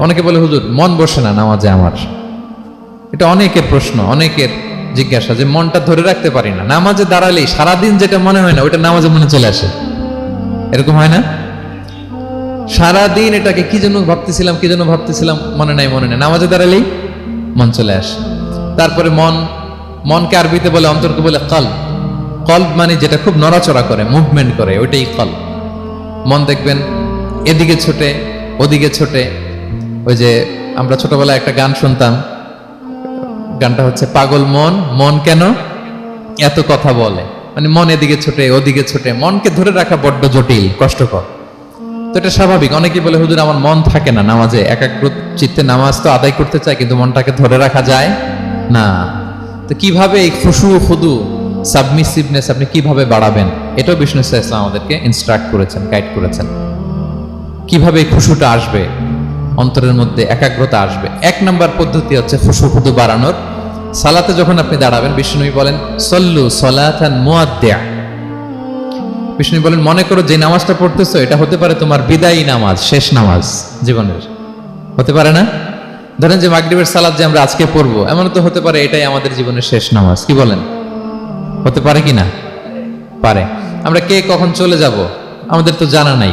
অনেকে বলে, হুজুর, মন বসে না নামাজে আমার? এটা অনেকের প্রশ্ন, অনেকের জিজ্ঞাসা যে, মনটা ধরে রাখতে পারি না। নামাজে দাঁড়ালেই সারাদিন যেটা মনে হয় না, ওইটা নামাজে মনে চলে আসে। এরকম হয় না? সারাদিন এটাকে কি জন্য ভাবতেছিলাম, কি জন্য ভাবতেছিলাম, মনে নাই মনে নাই। নামাজে দাঁড়ালেই মন চলে আসে। তারপরে মন, মনকে আরবিতে বলে, অন্তরকে বলে কল কল মানে যেটা খুব নড়াচড়া করে মুভমেন্ট করে, ওইটাই কল মন দেখবেন, এদিকে ছোটে, ওদিকে ছোটে ওই যে আমরা ছোটবেলায় একটা গান শুনতাম। গানটা হচ্ছে, পাগল মন মন কেন এত কথা বলে? মানে মন এদিকে ছোটে, ওদিকে ছোটে। মনকে ধরে রাখা বড্ড জটিল, কষ্টকর। তো এটা স্বাভাবিক। অনেকেই বলে, হুজুর, আমার মন থাকে না নামাজে। একাগ্র চিত্তে নামাজ তো আদায় করতে চায় কিন্তু মনটাকে ধরে রাখা যায় না। তো কীভাবে এই খুশু খুদু, সাবমিসিভনেস আপনি কীভাবে বাড়াবেন? এটাও বিষ্ণু ইসলাম আমাদেরকে ইনস্ট্রাক্ট করেছেন গাইড করেছেন। কীভাবে এই খুশুটা আসবে? অন্তরের মধ্যে একাগ্রতা আসবে। এক নম্বর পদ্ধতি হচ্ছে খুশু বাড়ানোর। সালাতে যখন আপনি দাঁড়াবেন বিষ্ণুই বলেন, সল্লু সলাথান মুয়াদ্দিয়া। বিষ্ণু বলেন, মনে করো যে নামাজটা পড়তেছো, এটা হতে পারে তোমার বিদায়ী নামাজ, শেষ নামাজ জীবনের। হতে পারে না? ধরেন যে মাগরিবের সালাদ যে আমরা আজকে পড়ব, এমন তো হতে পারে এটাই আমাদের জীবনের শেষ নামাজ, কি বলেন? হতে পারে কি না? পারে। আমরা কে কখন চলে যাব? আমাদের তো জানা নাই।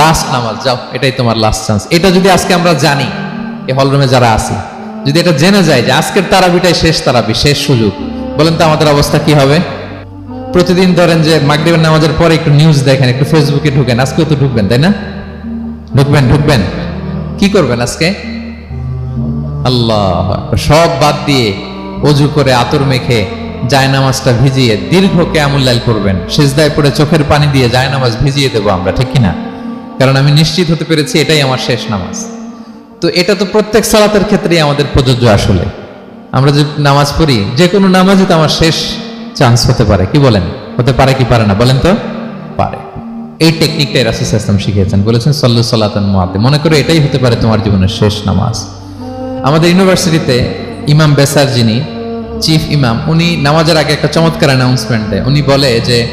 লাস্ট নামাজ, যাও, এটাই তোমার লাস্ট চান্স এটা যদি আজকে আমরা জানি, এই হলরুমে যারা আছি, যদি এটা জেনে যায় যে আজকের তারাবিটাই শেষ তারাবি, শেষ সুযোগ, বলেন তো আমাদের অবস্থা কি হবে? প্রতিদিন ধরেন যে মাগরিবের নামাজের পরে একটু নিউজ দেখেন, একটু ফেসবুকে ঢুকেন, আজকেও তো ঢুকবেন, তাই না? ঢুকবেন ঢুকবেন। কি করবেন আজকে? আল্লাহ সব বাদ দিয়ে অজু করে আতর মেখে জায়নামাজটা ভিজিয়ে দীর্ঘ কেয়ামুল্লাইল করবেন। সেজদায় পড়ে চোখের পানি দিয়ে জায়নামাজ ভিজিয়ে দেবো আমরা, ঠিক কিনা? কারণ আমি নিশ্চিত হতে পেরেছি এটাই আমার শেষ নামাজ। তো এটা তো প্রত্যেক সালাতের ক্ষেত্রেই আমাদের প্রযোজ্য আসলে। আমরা যে নামাজ পড়ি যে কোনো নামাজই তো আমার শেষ চান্স হতে পারে। কি বলেন? হতে পারে কি পারে না? বলেন তো? পারে। এই টেকনিকটাই রাসুল ইসলাম শিখিয়েছেন। বলেছেন, সল্লু সাল্লাতন মুআদ্দি মনে করো এটাই হতে পারে তোমার জীবনের শেষ নামাজ। আমাদের ইউনিভার্সিটিতে ইমাম বেসার যিনি, চিফ ইমাম, উনি নামাজের আগে একটা চমৎকার অ্যানাউন্সমেন্ট দেয়। উনি বলে যে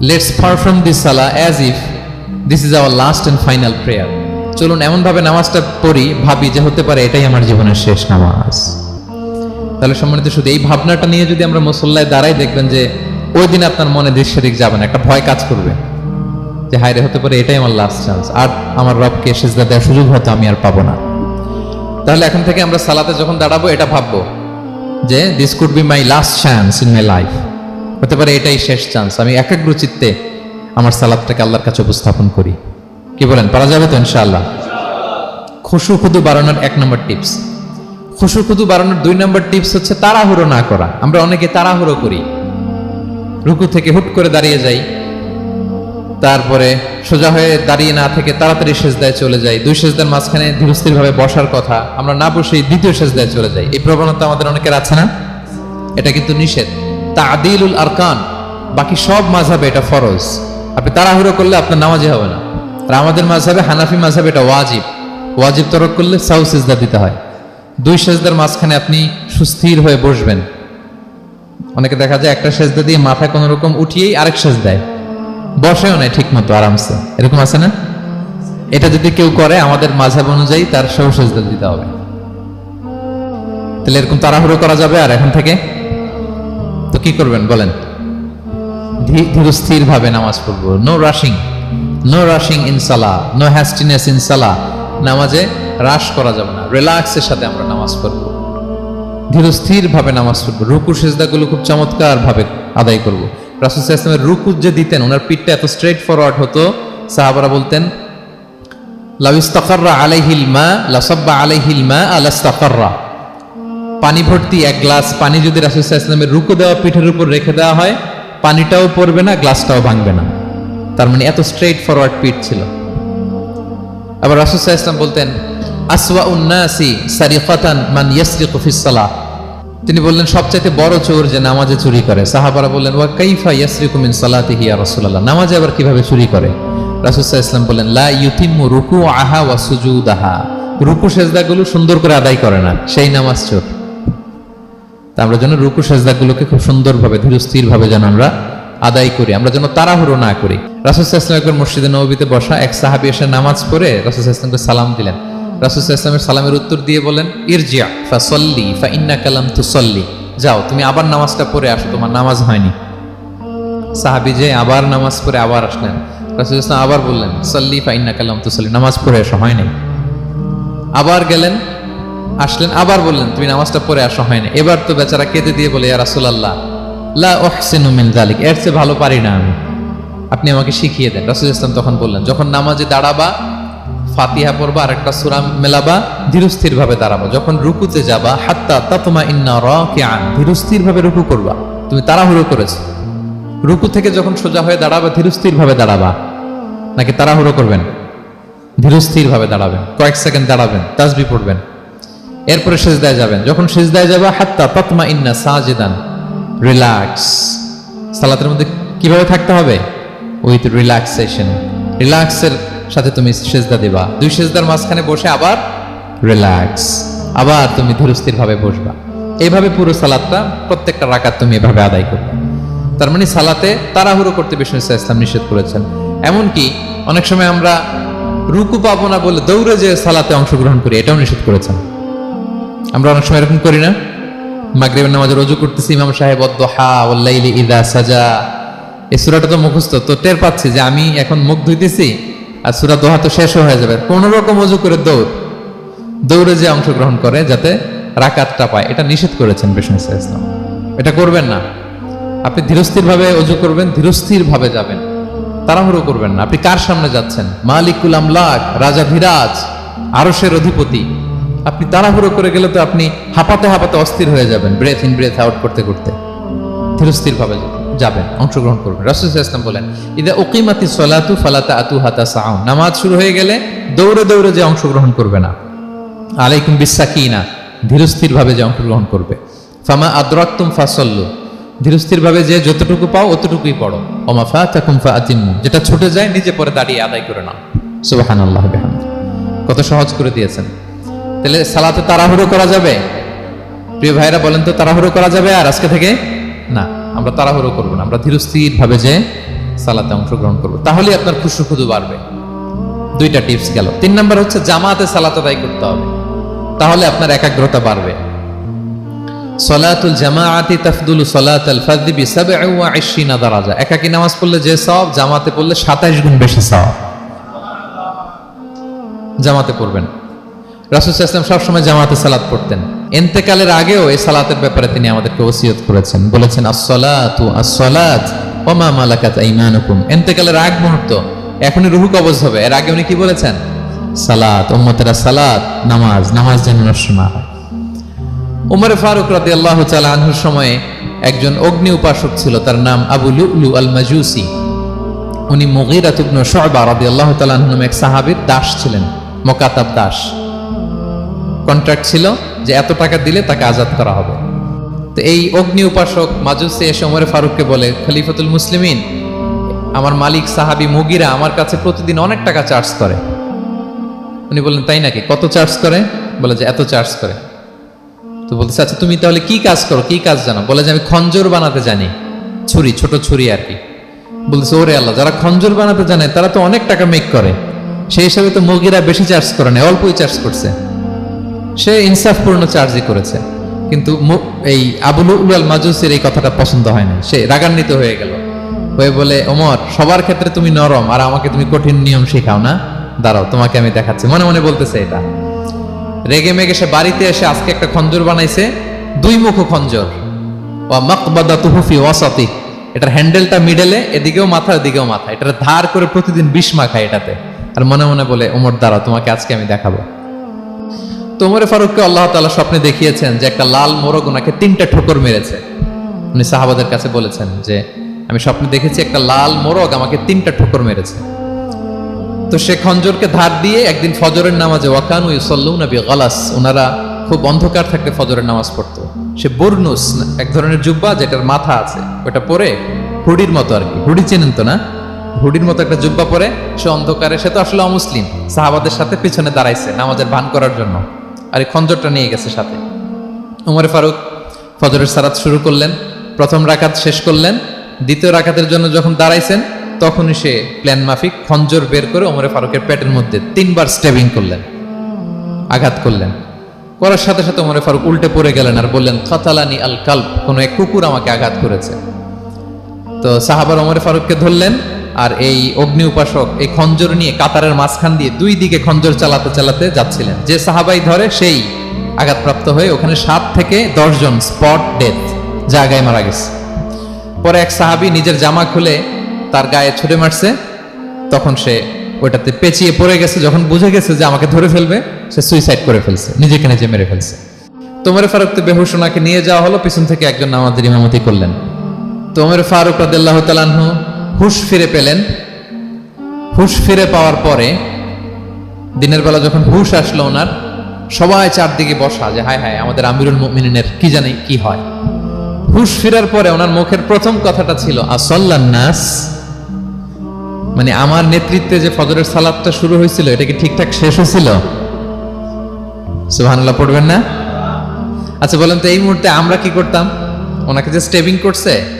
লেটস পারফর্ম দিস সালা as if this is our last and final prayer চলুন, এমনভাবে নামাজটা পড়ি, ভাবি যে হতে পারে এটাই আমার জীবনের শেষ নামাজ। তাহলে সম্মানিত শুধু এই ভাবনাটা নিয়ে যদি আমরা মুসল্লায় দাঁড়াই, দেখবেন যে ওই দিন আপনার মনে দৃশ্য দিক যাবে না, একটা ভয় কাজ করবে। যে হায় রে, হতে পারে এটাই আমার লাস্ট চান্স আর আমার রবকে সেজদা দেওয়ার সুযোগ হয়তো আমি আর পাবো না। তাহলে এখন থেকে আমরা সালাতে যখন দাঁড়াবো, এটা ভাববো যে this could be my last chance in my life হতে পারে এটাই শেষ চান্স আমি একাগ্র চিত্তে আমার সালাদটাকে আল্লাহর কাছে উপস্থাপন করি। কি বলেন, পারা যাবে তো ইনশাআল্লাহ? খুশু খুদু বাড়ানোর এক নম্বর টিপস। খুশু খুদু বাড়ানোর দুই নম্বর টিপস হচ্ছে তাড়াহুড়ো না করা। আমরা অনেকে তাড়াহুড়ো করি। রুকু থেকে হুট করে দাঁড়িয়ে যাই। তারপরে সোজা হয়ে দাঁড়িয়ে না থেকে তাড়াতাড়ি সেজদায় চলে যাই। দুই সেজদার মাঝখানে ধীরস্থির ভাবে বসার কথা। আমরা না বসেই দ্বিতীয় সেজদায় চলে যাই। এই প্রবণতা আমাদের অনেকের আছে না? এটা কিন্তু নিষেধ। তাদিলুল আরকান। বাকি সব মাঝাবে এটা ফরজ। আপনি তাড়াহুড়ো করলে আপনার নামাজি হবে না। আর আমাদের মাঝাবে হানাফি মাঝাবে এটা ওয়াজিব। ওয়াজিব তরক করলে সাউ সেজদা দিতে হয়। দুই সেজদার মাঝখানে আপনি সুস্থির হয়ে বসবেন। অনেকে দেখা যায় একটা সেজদা দিয়ে মাথা কোনো রকম উঠিয়েই আরেক সেজদায় বসেও নেয় ঠিক মতো আরামসে। এরকম আছে না? এটা যদি কেউ করে, আমাদের মাঝাব অনুযায়ী তার সব সেজদা দিতে হবে। তাহলে এরকম তাড়াহুড়ো করা যাবে আর এখন থেকে? তো কি করবেন বলেন? ধীরস্থির ভাবে নামাজ পড়ব। No rushing no rushing in সালা নো হ্যাস্টিনেস ইন সালা নামাজে রাশ করা যাবে না। রিল্যাক্সের সাথে আমরা নামাজ পড়ব। ধীরস্থির ভাবে নামাজ পড়ব। রুকু সেজদাগুলো খুব চমৎকার ভাবে আদায় করব। রাসুল ইসলামের রুকু যে দিতেন, ওনার পিঠটা এত স্ট্রেট ফরওয়ার্ড হতো, সাহাবারা বলতেন লাউস্তাকাররা আলাইহিল মা লাসাব্বা আলাইহিল মা আলাস্তাকাররা পানি ভর্তি এক গ্লাস পানি যদি রাসুল ইসলামের রুকু দেওয়া পিঠের উপর রেখে দেওয়া হয় পানিটাও পড়বে না, গ্লাসটাও ভাঙবে না। তার মানে এত স্ট্রেট ফরওয়ার্ড পিঠ ছিল। আবার রাসুসাহ ইসলাম বলতেন আসওয়া উন্নাসি সারিফাতান মান ইয়াসরিকু ফিস তিনি বললেন, সবচাইতে বড় চোর যে নামাজে চুরি করে। সাহাবারা বললেন, ওয়া কাইফা ইয়াসরিকু মিন সালাতিহি ইয়া রাসূলুল্লাহ? নামাজে আবার কীভাবে চুরি করে? রাসূলুল্লাহ ইসলাম বললেন, লা ইউতিম্মু রুকু আহা ওয়া সুজুদাহা। রুকু সেজদাগুলো সুন্দর করে আদায় করে না, সেই নামাজ চোর। আমরা যেন রুকু সেজদাগুলোকে খুব সুন্দরভাবে ধীরস্থির ভাবে যেন আমরা আদায় করি, আমরা যেন তাড়াহুড়ো না করি। রাসুসাহ ইসলাম একবার মসজিদে নবীতে বসা এক সাহাবি এসে নামাজ পড়ে রাসুসাহ ইসলামকে সালাম দিলেন। রাসুসাহ ইসলামের সালামের উত্তর দিয়ে বলেন ইরজিয়া ফা সল্লি ফা ইন্না কালাম তু সল্লি যাও, তুমি আবার নামাজটা পড়ে আসো, তোমার নামাজ হয়নি। সাহাবি যে আবার নামাজ পড়ে আবার আসলেন। রাসুল ইসলাম আবার বললেন, সল্লি ফা ইন্না কালাম তু সল্লি নামাজ পড়ে আসো হয়নি। আবার গেলেন আসলেন, আবার বললেন, তুমি নামাজটা পরে আসা হয়নি এবার তো বেচারা কেঁদে দিয়ে বলে, ইয়া রাসূলুল্লাহ, লা উহসিনু মিন যালিক, এর চেয়ে ভালো পারি না আমি। আপনি আমাকে শিখিয়ে দেন। রাসূল ইসলাম তখন বললেন, যখন নামাজে দাঁড়াবা, ফাতিহা পড়বা আর একটা সূরা মেলাবা ধীরস্থির ভাবে দাঁড়াবা। যখন রুকুতে যাবা, হাত্তা তাতমা ইন্না রাকিআন ধীরস্থির ভাবে রুকু করবা। তুমি তাড়াহুড়ো করেছ। রুকু থেকে যখন সোজা হয়ে দাঁড়াবা ধীরস্থির ভাবে দাঁড়াবা। নাকি তাড়াহুড়ো করবেন? ধীরস্থির ভাবে দাঁড়াবেন। কয়েক সেকেন্ড দাঁড়াবেন, তাসবি পড়বেন। এরপরে সেজদায় যাবেন। যখন সেজদায় যাবে, হাত্তা তৎমা ইন্না সাজেদান, রিল্যাক্স। সালাতের মধ্যে কীভাবে থাকতে হবে? With relaxation. রিল্যাক্সের সাথে তুমি সেজদা দিবা। দুই সেজদার মাঝখানে বসে আবার রিল্যাক্স। আবার তুমি ধীরস্থির ভাবে বসবা। এইভাবে পুরো সালাদটা প্রত্যেকটা রাকাত তুমি এভাবে আদায় করবে। তার মানে সালাতে তাড়াহুড়ো করতে বিষ্ণু ইসলাম নিষেধ করেছেন। এমনকি অনেক সময় আমরা রুকু পাবো না বলে দৌড়ে যে সালাতে অংশগ্রহণ করি, এটাও নিষেধ করেছেন। আমরা অনেক সময় এরকম করি না। মাগরিবের নামাজে রজু করতেছি, ইমাম সাহেব ইদা সাজা। এই সূরাটা তো মুখস্থ, তো টের পাচ্ছি যে আমি এখন মুখ ধুইতেছি আর সুরা দোহা তো শেষ হয়ে যাবে। কোন রকম অজু করে দৌড়। দৌড়ে যে অংশগ্রহণ করে যাতে রাকাতটা পায়, এটা নিষেধ করেছেন বিষ্ণু ইসলাম। এটা করবেন না। আপনি ধীরস্থির ভাবে অজু করবেন ধীরস্থির ভাবে যাবেন। তাড়াহুড়ো করবেন না। আপনি কার সামনে যাচ্ছেন? মালিকুল আমলাক, রাজা ধীরাজ, আরশের অধিপতি। আপনি তাড়াহুড়ো করে গেলে তো আপনি হাঁপাতে হাঁপাতে অস্থির হয়ে যাবেন ব্রেথ ইন ব্রেথ আউট করতে করতে। ধীরস্থির ভাবে যাবেন, অংশগ্রহণ করবেন। রাসুল ইসলাম বলেন, ইদা ওকিমাতি সলাতু ফালাতা আতু হাতা সাউন নামাজ শুরু হয়ে গেলে দৌড়ে দৌড়ে যে অংশগ্রহণ করবে না। আলাইকুম বিশ্বাকিনা ধীরস্থির ভাবে যে অংশগ্রহণ করবে। ফামা আদ্রাক্তুম ধীরস্থির ভাবে যে যতটুকু পাও অতটুকুই পড়ো। ওমা ফা তাকুম ফা আতিম্মু যেটা ছুটে যায় নিজে পরে দাঁড়িয়ে আদায় করে নাও। সুবহানাল্লাহ, বিহামদি। কত সহজ করে দিয়েছেন। তাহলে সালাতে তাড়াহুড়ো করা যাবে? প্রিয় ভাইরা, বলেন তো তাড়াহুড়ো করা যাবে আর আজকে থেকে? না, আমরা তাড়াহুড়ো করব না, আমরা ধীরস্থির ভাবে যে সালাতে অংশগ্রহণ করব। তাহলে আপনার খুশু খুদু বাড়বে। দুইটা টিপস গেল। তিন নাম্বার হচ্ছে জামাতে সালাত আদায় করতে হবে। তাহলে আপনার একাগ্রতা বাড়বে। সলাতুল জামাআতি তাফদুলু সলাত আল ফাযদি বি 27 দারাজা। একাকী নামাজ পড়লে যে সওয়াব, জামাতে পড়লে 27 গুণ বেশি সওয়াব। জামাতে পড়বেন। রাসূল সাল্লাল্লাহু সবসময় জামাতে সালাত পড়তেন। ইন্তেকালের আগেও এই সালাতের ব্যাপারে তিনি আমাদেরকে ওসিয়ত করেছেন। বলেছেন, আস-সালাতু আস-সালাত মা মালাকাত আইমানুকুম। ইন্তেকালের আগ মুহূর্ত, এখনই রুহু কবজ হবে। এর আগে উনি কি বলেছেন? সালাত, উম্মতেরা সালাত, নামাজ নামাজ যেন নষ্ট হয়। উমর ফারুক রাদি আল্লাহ আনহুর সময়ে একজন অগ্নি উপাসক ছিল, তার নাম আবু লুলু আল মাজুসি উনি মুগিরাত ইবনু শুআবা আল্লাহ তাআলা আনহু নামে এক সাহাবীর দাস ছিলেন, মোকাতাব দাস। কন্ট্রাক্ট ছিল যে এত টাকা দিলে তাকে আজাদ করা হবে। তো এই অগ্নি উপাসক মাজুসি এসে ওমর ফারুককে বলে, খলিফাতুল মুসলিমিন, আমার মালিক সাহাবী মুগিরা আমার কাছে প্রতিদিন অনেক টাকা চার্জ করে। উনি বললেন, তাই নাকি? কত চার্জ করে? বলে যে, এত চার্জ করে। তো বলতেছে আচ্ছা তুমি তাহলে কি কাজ করো? কি কাজ জানো? বলে যে, আমি খঞ্জর বানাতে জানি। ছুরি, ছোট ছুরি আর কি। বলতেছে, ওরে আল্লাহ, যারা খঞ্জর বানাতে জানে, তারা তো অনেক টাকা মেক করে। সেই হিসাবে তো মুগিরা বেশি চার্জ করে না, অল্পই চার্জ করছে। সে ইনসাফপূর্ণ চার্জই করেছে। কিন্তু এই আবুল উল মাজুসির এই কথাটা পছন্দ হয় না সে রাগান্বিত হয়ে গেল। হয়ে বলে, ওমর, সবার ক্ষেত্রে তুমি নরম আর আমাকে তুমি কঠিন নিয়ম শেখাও না। দাঁড়াও, তোমাকে আমি দেখাচ্ছি। মনে মনে বলতেছে এটা। রেগে মেগে সে বাড়িতে এসে আজকে একটা খঞ্জর বানাইছে। দুই মুখ খঞ্জর। ও তুহুফি এটার হ্যান্ডেলটা মিডেলে, এদিকেও মাথা এদিকেও মাথা। এটার ধার করে প্রতিদিন বিষ মাখায় এটাতে। আর মনে মনে বলে, ওমর, দাঁড়াও, তোমাকে আজকে আমি দেখাবো। তোমরে ফারুককে আল্লাহ তাআলা স্বপ্নে দেখিয়েছেন যে একটা লাল মোরগ ওনাকে তিনটা ঠোকর মেরেছে। উনি সাহাবাদের কাছে বলেছেন যে, আমি স্বপ্নে দেখেছি একটা লাল মোরগ আমাকে তিনটা ঠোকর মেরেছে। তো সে খঞ্জরকে ধার দিয়ে একদিন ফজরের নামাজে, ওয়াকানু ইউসল্লু নবী গলাস ওনারা খুব অন্ধকার থাকলে ফজরের নামাজ পড়তো। সে বর্নুস, এক ধরনের জুব্বা যেটার মাথা আছে, ওটা পরে হুডির মতো আর কি। হুডি চেনেন তো না? হুডির মতো একটা জুব্বা পরে, সে অন্ধকারে, সে তো আসলে অমুসলিম। সাহাবাদের সাথে পিছনে দাঁড়াইছে নামাজের ভান করার জন্য। আর এই খঞ্জরটা নিয়ে গেছে সাথে। উমরে ফারুক ফজরের সারাত শুরু করলেন, প্রথম রাকাত শেষ করলেন, দ্বিতীয় রাকাতের জন্য যখন দাঁড়াইছেন, তখনই সে প্ল্যান মাফিক খঞ্জর বের করে ওমরে ফারুকের পেটের মধ্যে তিনবার স্টেবিং করলেন, আঘাত করলেন। করার সাথে সাথে ওমরে ফারুক উল্টে পড়ে গেলেন আর বললেন খতালানি আল কাল্প কোনো এক কুকুর আমাকে আঘাত করেছে। তো সাহাবার ওমরে ফারুককে ধরলেন আর এই অগ্নি উপাসক, এই খঞ্জর নিয়ে কাতারের মাঝখান দিয়ে দুই দিকে খঞ্জর চালাতে চালাতে যাচ্ছিলেন। যে সাহাবাই ধরে, সেই আঘাতপ্রাপ্ত হয়ে ওখানে সাত থেকে দশজন স্পট ডেথ জায়গায় মারা গেছে। পরে এক সাহাবি নিজের জামা খুলে তার গায়ে ছুটে মারছে। তখন সে ওইটাতে পেঁচিয়ে পড়ে গেছে। যখন বুঝে গেছে যে আমাকে ধরে ফেলবে, সে সুইসাইড করে ফেলছে। নিজেকে নিজে মেরে ফেলছে। তোমরে ফারুক তো বেহুশ ওনাকে নিয়ে যাওয়া হলো, পিছন থেকে একজন নামাজের ইমামতি করলেন। তোমরে ফারুক রাদিল্লাহ তালানহু হুশ ফিরে পেলেন। হুশ ফিরে পাওয়ার পরে দিনের বেলা যখন হুশ আসলো ওনার, সবাই চারদিকে বসা যে, হায় হায়, আমাদের আমিরুল মুমিনের কি জানি কি হয়? হুশ ফেরার পরে ওনার মুখের প্রথম কথাটা ছিল নাস। মানে আমার নেতৃত্বে যে ফজরের সালাদটা শুরু হয়েছিল, এটা কি ঠিকঠাক শেষ হয়েছিল? সুবহানাল্লাহ, পড়বেন না? আচ্ছা বলেন তো, এই মুহূর্তে আমরা কি করতাম? ওনাকে যে স্টেবিং করছে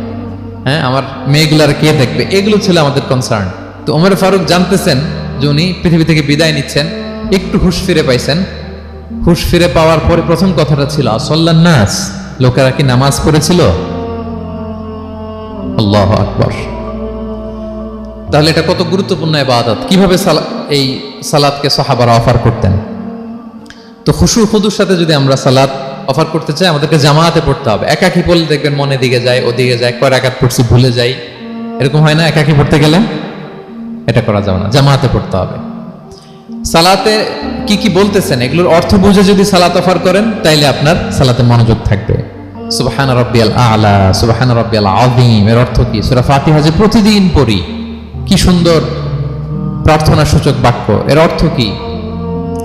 হ্যাঁ আমার মেয়েগুলার কে দেখবে? এগুলো ছিল আমাদের কনসার্ন তো ওমর ফারুক জানতেছেন যে উনি পৃথিবী থেকে বিদায় নিচ্ছেন, একটু হুশ ফিরে পাইছেন। হুশ ফিরে পাওয়ার পরে প্রথম কথাটা ছিল নাস, লোকেরা কি নামাজ পড়েছিল? আল্লাহ আকবর। তাহলে এটা কত গুরুত্বপূর্ণ ইবাদত? কীভাবে এই সালাদকে সাহাবারা অফার করতেন? তো খুশু খুদুর সাথে যদি আমরা সালাদ অফার করতে চাই, আমাদেরকে জামাতে পড়তে হবে। একাকি পড়লে দেখবেন মনে দিকে যায়, ওদিকে যায় কয় রাকাত পড়ছি, ভুলে যাই। এরকম হয় না, একাকি পড়তে গেলে এটা করা যাবে না জামাতে পড়তে হবে। সালাতে কি কি বলতেছেন? এগুলোর অর্থ বুঝে যদি সালাত অফার করেন, তাইলে আপনার সালাতে মনোযোগ থাকবে। সুবহান রব্বিয়াল আলা, সুবহান রব্বিয়াল আযীম, এর অর্থ কি? সূরা ফাতিহা যে প্রতিদিন পড়ি, কি সুন্দর প্রার্থনা সূচক বাক্য, এর অর্থ কি?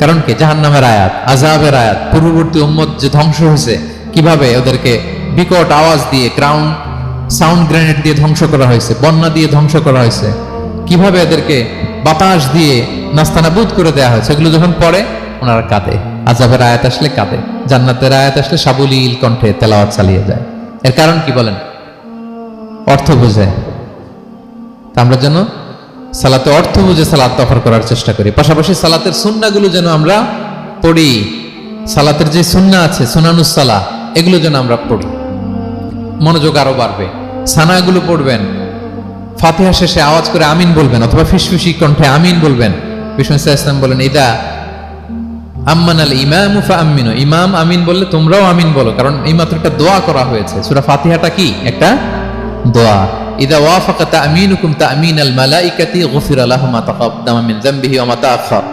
কারণ কি? জাহান নামের আয়াত আজাবের আয়াত, পূর্ববর্তী উম্মত যে ধ্বংস হয়েছে, কীভাবে ওদেরকে বিকট আওয়াজ দিয়ে গ্রাউন্ড সাউন্ড গ্রেনেড দিয়ে ধ্বংস করা হয়েছে, বন্যা দিয়ে ধ্বংস করা হয়েছে, কীভাবে এদেরকে বাতাস দিয়ে নাস্তানাবুদ করে দেওয়া হয়েছে, এগুলো যখন পড়ে, ওনারা কাঁদে। আজাবের আয়াত আসলে কাঁদে। জান্নাতের আয়াত আসলে সাবলীল কণ্ঠে তেলাওয়াত চালিয়ে যায়। এর কারণ কি বলেন? অর্থ বুঝে তা আমরা যেন সালাতে অর্থ বুঝে সালাত অফার করার চেষ্টা করি। পাশাপাশি সালাতের সুন্নাগুলো যেন আমরা পড়ি, সালাতের যে সুন্না আছে, সুনানুস সালা এগুলো যেন আমরা পড়ি। মনোযোগ আরও বাড়বে। সানাগুলো পড়বেন। ফাতিহা শেষে আওয়াজ করে আমিন বলবেন, অথবা ফিসফিসি কণ্ঠে আমিন বলবেন। বিষ্ণু ইসলাম বলেন এটা আম্মান আল ইমাম আমিনো ইমাম, আমিন বললে তোমরাও আমিন বলো, কারণ এই মাত্র একটা দোয়া করা হয়েছে। সুরা ফাতিহাটা কি? একটা দোয়া। ইদা ওয়াফাকা তামিনুকুম তামিন আল মালাইকাতি গফির আলাহু মা তাকাদ্দামা মিন যামবিহি ওয়া মা তাআখার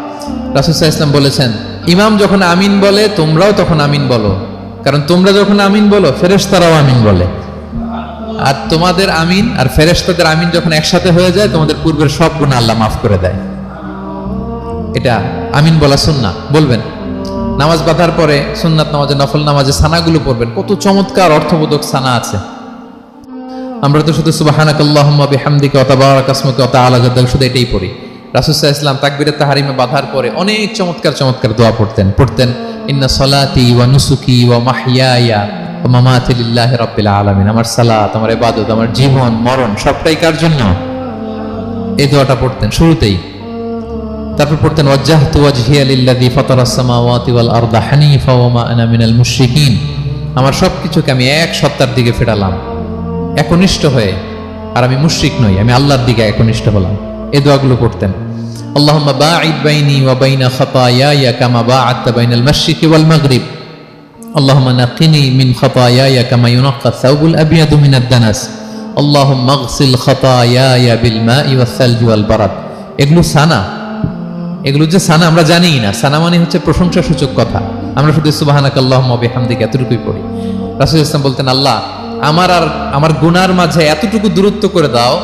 রাসূল বলেছেন, ইমাম যখন আমিন বলে, তোমরাও তখন আমিন বলো। কারণ তোমরা যখন আমিন বলো, ফেরেশতারাও আমিন বলে। আর তোমাদের আমিন আর ফেরেশতাদের আমিন যখন একসাথে হয়ে যায়, তোমাদের পূর্বের সব গুনাহ আল্লাহ মাফ করে দেয়। এটা আমিন বলা সুন্না বলবেন, নামাজ বাঁধার পরে সুন্নাত নামাজে নফল নামাজে সানাগুলো পড়বেন। কত চমৎকার অর্থবোধক সানা আছে। আমরা তো শুধু সুবাহানাক আল্লাহুম্মা বিহামদিকা ওয়া তাবারাক আসমুকা ওয়া তাআলা জাদ্দাল, শুধু এটাই পড়ি। রাসুসাহ ইসলাম তাকবিরে তাহারিমে বাধার পরে অনেক চমৎকার চমৎকার দোয়া পড়তেন। পড়তেন, ইন্না সলাতি ওয়া নুসুকি ওয়া মাহিয়ায়া মামাতি লিল্লাহি রাব্বিল আলামিন। আমার সালাত, আমার ইবাদত, আমার জীবন, মরণ, সবটাই কার জন্য? এই দোয়াটা পড়তেন শুরুতেই। তারপর পড়তেন, ওয়াজ্জাহতু ওয়াজহিয়া লিল্লাযী ফাতারাস সামাওয়াতি ওয়াল আরদা হানিফা ওয়া মা আনা মিনাল মুশরিকিন। আমার সবকিছুকে আমি এক সত্তার দিকে ফেরালাম। একনিষ্ঠ হয়ে, আর আমি মুশ্রিক নই, আমি আল্লাহর দিকে একনিষ্ঠ হলাম। এ দোয়াগুলো করতেন বিল বারাদ। এগুলো সানা। এগুলো যে সানা, আমরা জানিই না। সানা মানে হচ্ছে প্রশংসা সূচক কথা। আমরা শুধু সুবাহ আল্লাহ মবে এতটুকুই পড়ি। রাসুল ইসলাম বলতেন, আল্লাহ আমার আর আমার গুনার মাঝে এতটুকু দূরত্ব করে দাও,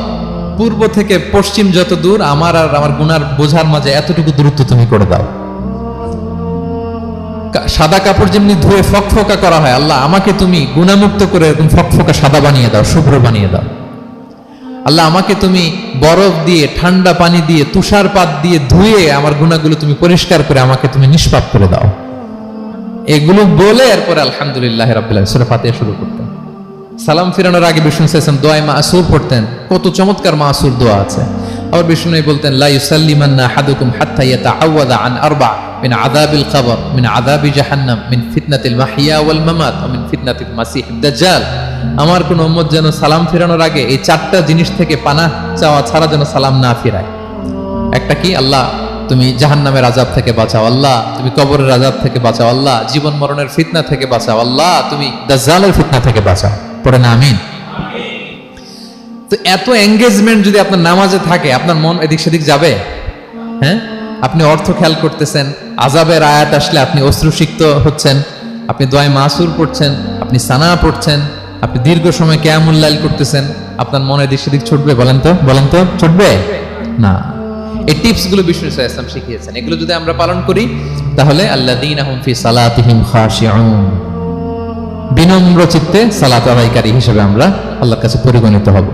পূর্ব থেকে পশ্চিম যত দূর, আমার আর আমার গুনার বোঝার মাঝে এতটুকু দূরত্ব তুমি করে দাও। সাদা কাপড় যেমনি ধুয়ে ফকফকা করা হয়, আল্লাহ, আমাকে তুমি গুণামুক্ত করে এরকম ফকফকা সাদা বানিয়ে দাও, শুভ্র বানিয়ে দাও। আল্লাহ, আমাকে তুমি বরফ দিয়ে, ঠান্ডা পানি দিয়ে, তুষারপাত দিয়ে ধুয়ে আমার গুণাগুলো তুমি পরিষ্কার করে আমাকে তুমি নিষ্পাপ করে দাও। এগুলো বলে এরপরে আলহামদুলিল্লাহ রাব্বিল সুরা ফাতিহা শুরু করতেন সালাম ফিরানোর আগে বিষ্ণু সাইসাম দোয়ায় মাসুর পড়তেন। কত চমৎকার মাসুর দোয়া আছে। আবার বিষ্ণু বলতেন, লা ইউসাল্লিমান্না হাদুকুম হাত্তা ইয়াতাআওয়াদা আন আরবা মিন আযাবিল কবর, মিন আযাবি জাহান্নাম, মিন ফিতনাতিল মাহিয়া ওয়াল মামাত, ওয়া মিন ফিতনাতিল মাসিহ দাজ্জাল আমার কোন উম্মত যেন সালাম ফিরানোর আগে এই চারটা জিনিস থেকে পানা চাওয়া ছাড়া যেন সালাম না ফিরায়। একটা কি? আল্লাহ, তুমি জাহান্নামের আজাব থেকে বাঁচাও। আল্লাহ, তুমি কবরের আজাব থেকে বাঁচাও। আল্লাহ, জীবন মরণের ফিতনা থেকে বাঁচাও। আল্লাহ, তুমি দাজ্জালের ফিতনা থেকে বাঁচাও। পড়ে না আমিন। তো এত এঙ্গেজমেন্ট যদি আপনার নামাজে থাকে, আপনার মন এদিক সেদিক যাবে? হ্যাঁ? আপনি অর্থ খেয়াল করতেছেন আজাবের আয়াত আসলে আপনি অশ্রুসিক্ত হচ্ছেন, আপনি দোয়ায় মাসুর পড়ছেন, আপনি সানা পড়ছেন, আপনি দীর্ঘ সময় করতেছেন, আপনার মনে এদিক সেদিক ছুটবে, বলেন তো বলেন তো, ছুটবে? না। এই টিপসগুলো বিষ্ণু ইসলাম শিখিয়েছেন। এগুলো যদি আমরা পালন করি, তাহলে আল্লাহ দিন ফি সালাতিহিম খাশিউন। বিনম্র চিত্তে সালাত আদায়কারী হিসেবে আমরা আল্লাহর কাছে পরিগণিত হব।